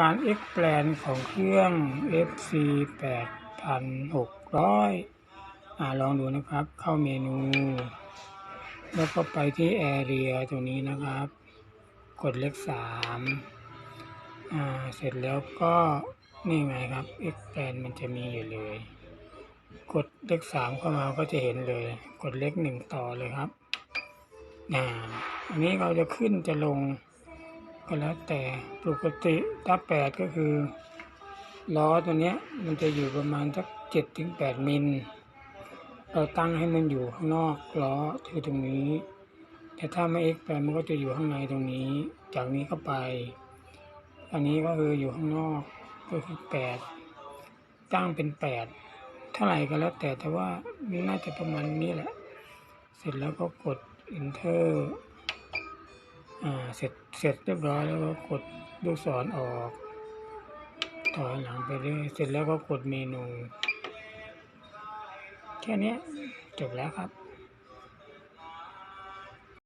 การ X แปลนของเครื่อง FC 8600อ่าลองดูนะครับ เข้าเมนู แล้วก็ไปที่ Area ตรงนี้นะครับ กดเลขสามอ่า เสร็จแล้วก็นี่ไงครับ X แปลนมันจะมีอยู่เลย กดเลขสามเข้ามาก็จะเห็นเลย กดเลขหนึ่งต่อเลยครับอ่าอันนี้เราจะขึ้นจะลง ก็แล้วแต่ปกติถ้าแปดก็คือล้อตัวเนี้ยมันจะอยู่ประมาณสักเจ็ดถึงแปดมิล เราตั้งให้มันอยู่ข้างนอกล้อคือตรงนี้ แต่ถ้าไม่เอ็กแปดมันก็จะอยู่ข้างในตรงนี้ จากนี้เข้าไป อันนี้ก็คืออยู่ข้างนอกก็คือแปดตั้งเป็นแปดเท่าไหร่ก็แล้วแต่แต่ว่าน่าจะประมาณนี้แหละ เสร็จแล้วก็กด enter อ่าเสร็จเสร็จเรียบร้อยแล้วก็กดลูกศรออกถอยหลังไปเรื่อยเสร็จแล้วก็กดเมนู แค่นี้จบแล้วครับ